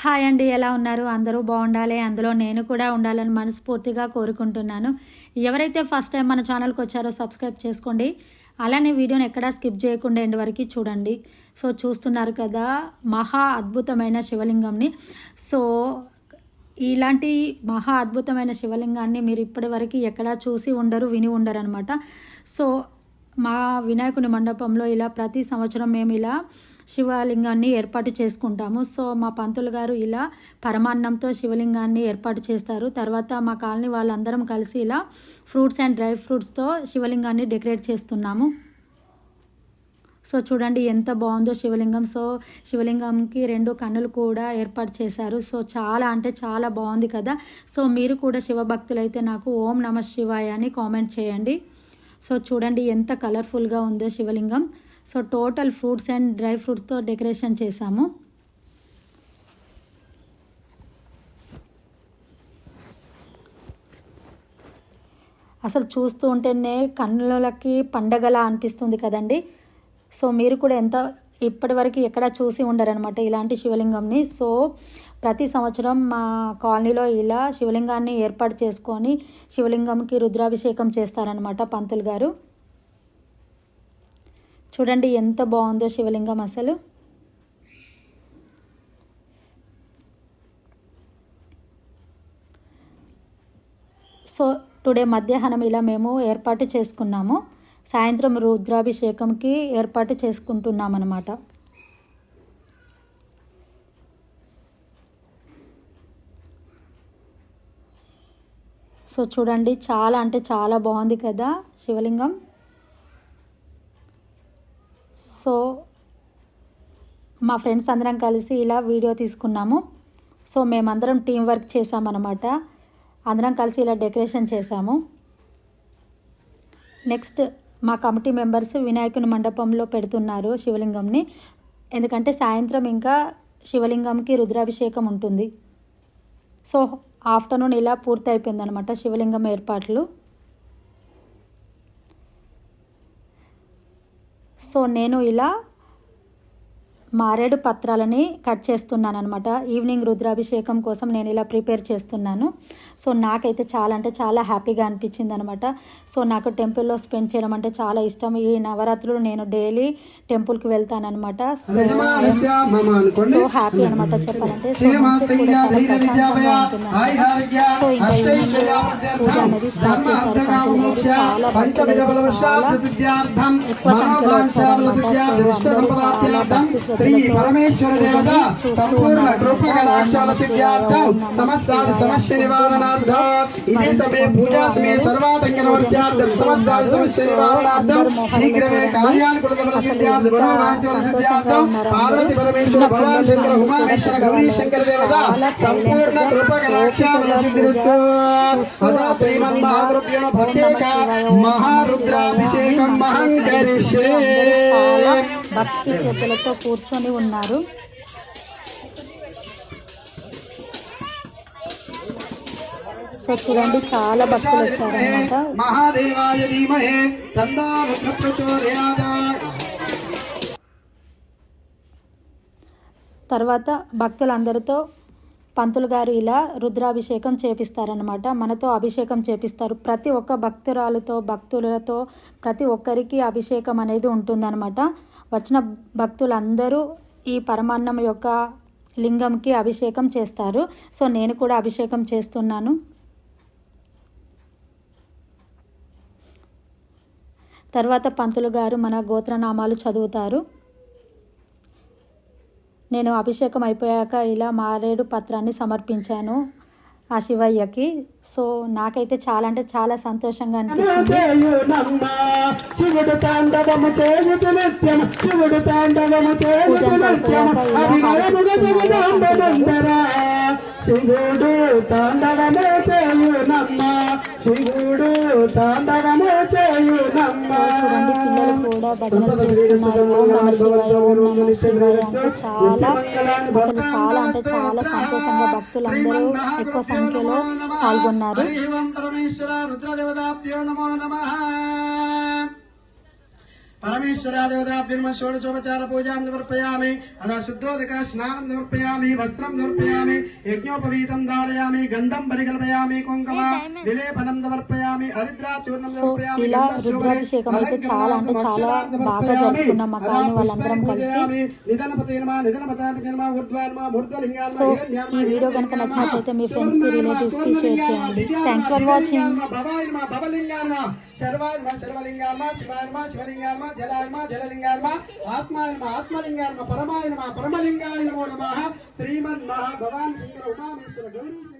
Hi అండి ఎలా ఉన్నారు? అందరూ బాగుండాలి. అందులో నేను కూడా ఉండాలని మనస్ఫూర్తిగా కోరుకుంటున్నాను. ఎవరైతే ఫస్ట్ టైం మన ఛానల్కి వచ్చారో సబ్స్క్రైబ్ చేసుకోండి. అలానే వీడియోని ఎక్కడా స్కిప్ చేయకుండా ఎండ్ వరకు చూడండి. సో చూస్తున్నారు కదా మహా అద్భుతమైన శివలింగంని. సో ఇలాంటి మహా అద్భుతమైన శివలింగాన్ని మీరు ఇప్పటి వరకు ఎక్కడా చూసి ఉండరు విని ఉండరు అనమాట సో మా వినాయకుని మండపంలో ఇలా ప్రతి సంవత్సరం మేము ఇలా శివలింగాన్ని ఏర్పాటు చేసుకుంటాము. సో మా పంతులు గారు ఇలా పరమాన్నంతో శివలింగాన్ని ఏర్పాటు చేస్తారు. తర్వాత మా కాలనీ వాళ్ళందరం కలిసి ఇలా ఫ్రూట్స్ అండ్ డ్రై ఫ్రూట్స్తో శివలింగాన్ని డెకరేట్ చేస్తున్నాము. సో చూడండి ఎంత బాగుందో శివలింగం. సో శివలింగంకి రెండు కన్నులు కూడా ఏర్పాటు చేశారు. సో చాలా అంటే చాలా బాగుంది కదా. సో మీరు కూడా శివభక్తులైతే నాకు ఓం నమ శివాయ అని కామెంట్ చేయండి. సో చూడండి ఎంత కలర్ఫుల్గా ఉందో శివలింగం. So total fruits and dry ఫ్రూట్స్తో decoration చేశాము. అసలు చూస్తూ ఉంటేనే కన్నులకి పండగలా అనిపిస్తుంది కదండి. సో మీరు కూడా ఎంత ఇప్పటివరకు ఎక్కడ చూసి ఉండరనమాట ఇలాంటి శివలింగంని. సో ప్రతి సంవత్సరం మా కాలనీలో ఇలా శివలింగాన్ని ఏర్పాటు చేసుకొని శివలింగంకి రుద్రాభిషేకం చేస్తారనమాట పంతులు గారు. చూడండి ఎంత బాగుందో శివలింగం అసలు. సో టుడే మధ్యాహ్నం ఇలా మేము ఏర్పాటు చేసుకున్నాము. సాయంత్రం రుద్రాభిషేకంకి ఏర్పాటు చేసుకుంటున్నాం అన్నమాట సో చూడండి చాలా అంటే చాలా బాగుంది కదా శివలింగం. సో మా ఫ్రెండ్స్ అందరం కలిసి ఇలా వీడియో తీసుకున్నాము. సో మేమందరం టీం వర్క్ చేసామన్నమాట అందరం కలిసి ఇలా డెకరేషన్ చేసాము నెక్స్ట్ మా కమిటీ మెంబర్స్ వినాయకుని మండపంలో పెడుతున్నారు శివలింగంని. ఎందుకంటే సాయంత్రం ఇంకా శివలింగంకి రుద్రాభిషేకం ఉంటుంది. సో ఆఫ్టర్నూన్ ఇలా పూర్తి అయిపోయిందనమాట శివలింగం ఏర్పాట్లు. సో నేను ఇలా మారేడు పత్రాలని కట్ చేస్తున్నాను అనమాట ఈవినింగ్ రుద్రాభిషేకం కోసం నేను ఇలా ప్రిపేర్ చేస్తున్నాను. సో నాకైతే చాలా అంటే చాలా హ్యాపీగా అనిపించింది అనమాట సో నాకు టెంపుల్లో స్పెండ్ చేయడం అంటే చాలా ఇష్టం. ఈ నవరాత్రులు నేను డైలీ టెంపుల్కి వెళ్తానమాట సో సో హ్యాపీ అనమాట చెప్పాలంటే. సో. సో ఇంకా పూజ అనేది స్టార్ట్ చేశారు. చాలా భక్తులు చాలా ఎక్కువ సంఖ్యలో వచ్చారనమాట సో అందరూ చాలా భక్తి శ్రీ పరమేశ్వర దేవత సంపూర్ణ కృప కటాక్షాల సిద్ధ్యార్థం సమస్తాది సమస్య నివారణార్థం ఇదే సమయ పూజా సమయ సర్వాటంక నివర్త్యార్థం సమస్తాది సమస్య నివారణార్థం శీఘ్రమే కార్యానుకూల సిద్ధ్యార్థం గుణవాంఛల సిద్ధ్యార్థం పార్వతి పరమేశ్వర భగవాన్ శంకర ఉమామేశ్వర గౌరీ శంకర దేవత సంపూర్ణ కృప కటాక్షాల సిద్ధిరస్తు సదా శ్రీమన్మహారుభ్యో ప్రత్యేక మహారుద్రాభిషేకం మహం కరిష్యే చాలా భక్తి శ్రద్ధలతో కూర్చొని ఉన్నారు. సో చూడండి చాలా భక్తులు వచ్చారనమాట మహాదేవాయ ధీమహే తర్వాత భక్తులందరితో పంతులు గారు ఇలా రుద్రాభిషేకం చేపిస్తారనమాట మనతో అభిషేకం చేపిస్తారు. ప్రతి ఒక్క భక్తురాలతో భక్తులతో ప్రతి ఒక్కరికి అభిషేకం అనేది ఉంటుందన్నమాట. వచ్చిన భక్తులందరూ ఈ పరమాన్నం యొక్క లింగంకి అభిషేకం చేస్తారు. సో నేను కూడా అభిషేకం చేస్తున్నాను. తర్వాత పంతులు గారు మన గోత్రనామాలు చదువుతారు. నేను అభిషేకం అయిపోయాక ఇలా మారేడు పత్రాన్ని సమర్పించాను. ఆ శివయ్యకి. సో నాకైతే చాలా అంటే చాలా సంతోషంగా అనిపించింది. శివుడు తాండవము శివుడు కూడా భజనలు చేస్తున్నారు ఓం నమ శివాయ ఓం నమ శివాయ అంటే చాలా అసలు చాలా అంటే చాలా సంతోషంగా భక్తులందరూ ఎక్కువ సంఖ్యలో పాల్గొన్నారు పరమేశ్వరాదేవతాభ్యర్మ షోడశోపచార పూజాం సమర్పయామి అదా శుద్ధోదక స్నానం సమర్పయామి వస్త్రం సమర్పయామి యజ్ఞోపవీతం ధారయామి గంధం పరికల్పయామి కుంకుమ విలేపనం సమర్పయామి హరిద్రాచూర్ణం సమర్పయామి ఇలా రుద్రాభిషేకం అయితే చాలా జలాయమ జలలింగాయమ జలలింగాత్మ ఆత్మాయమ ఆత్మలింగాత్మ పరమాయమ పరమలింగాయ నమ. శ్రీమన్ మహా భవాన్ శంకర ఉమామేశ్వర గౌరీ